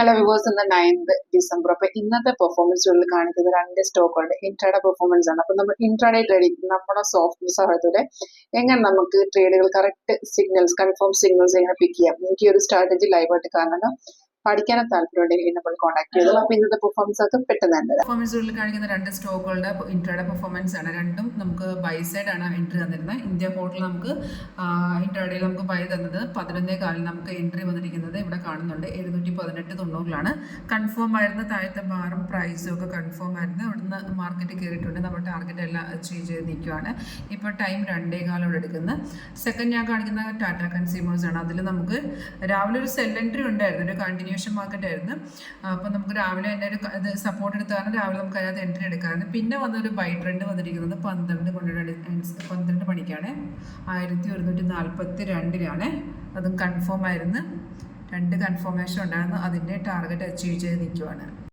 Hello viewers ഇന്ന് ninth December അപ്പൊ ഇന്നത്തെ പെർഫോമൻസ് പെർഫോമൻസുകളിൽ കാണിക്കുന്ന രണ്ട് സ്റ്റോക്കുകളുടെ ഇൻട്രാഡേ പെർഫോമൻസ് ആണ്. അപ്പൊ നമ്മൾ ഇൻട്രാഡേ ട്രേഡിംഗ് നമ്മുടെ സോഫ്റ്റ്വെയർ സഹായത്തോടെ എങ്ങനെ നമുക്ക് ട്രേഡുകൾ കറക്റ്റ് സിഗ്നൽസ് കൺഫേം സിഗ്നൽസ് എങ്ങനെ പിക്ക് ചെയ്യാം? എനിക്ക് ഒരു സ്ട്രാറ്റജി ലൈവായിട്ട് കാണണം പഠിക്കാനും താല്പര്യമുണ്ടെങ്കിൽ നമ്മൾ കോൺടാക്ട് ചെയ്തു അപ്പൊ ഇന്നത്തെ പെർഫോമൻസ് ഒക്കെ പെട്ടെന്ന് തന്നെ പെർഫോമൻസുകളിൽ കാണിക്കുന്ന രണ്ട് സ്റ്റോക്കുകളുടെ ഇൻട്രാഡേ പെർഫോമൻസ് ആണ്. രണ്ടും നമുക്ക് ബൈ സൈഡ് ആണ് എൻട്രി തന്നിരുന്നത്. ഇന്ത്യ ഹോട്ടൽ നമുക്ക് ഇൻട്രാഡേയിൽ നമുക്ക് ബൈ തന്നത് പതിനൊന്നേ കാലിൽ നമുക്ക് എൻട്രി വന്നിരിക്കുന്നത് ഇവിടെ കാണുന്നുണ്ട്. എഴുന്നൂറ്റി പതിനെട്ട് തൊണ്ണൂറിലാണ്. കൺഫേം ആയിരുന്നു താഴത്തെ ബാറും പ്രൈസും ഒക്കെ കൺഫേം ആയിരുന്നു. അവിടുന്ന് മാർക്കറ്റ് കയറിയിട്ടുണ്ട്. നമ്മുടെ ടാർഗറ്റ് എല്ലാം അച്ചീവ് ചെയ്ത് നിൽക്കുകയാണ് ഇപ്പോൾ ടൈം രണ്ടേ കാലോട് എടുക്കുന്നത് സെക്കൻഡ് ഞാൻ കാണിക്കുന്ന ടാറ്റ കൺസ്യൂമേഴ്സ് ആണ്. അതിൽ നമുക്ക് രാവിലെ ഒരു സെൽ എൻട്രി ഉണ്ടായിരുന്നു. ഒരു കണ്ടിന്യൂഷൻ മാർക്കറ്റ് ആയിരുന്നു അപ്പോൾ നമുക്ക് രാവിലെ തന്നെ ഒരു ഇത് സപ്പോർട്ട് എടുത്ത കാരണം രാവിലെ നമുക്ക് അതിനകത്ത് എൻട്രി എടുക്കാറുണ്ട് പിന്നെ വന്നൊരു ബൈ ട്രെൻഡ് വന്നിരിക്കുന്നത് പന്ത്രണ്ട് മണിയുടെ പന്ത്രണ്ട് മണിക്കാണ്. ആയിരത്തി ഒരുന്നൂറ്റി നാൽപ്പത്തി രണ്ടിലാണ് അതും കൺഫേം ആയിരുന്നു. രണ്ട് കൺഫർമേഷൻ ഉണ്ടായിരുന്നു. അതിന്റെ ടാർഗറ്റ് അച്ചീവ് ചെയ്ത് നിൽക്കുവാണ്.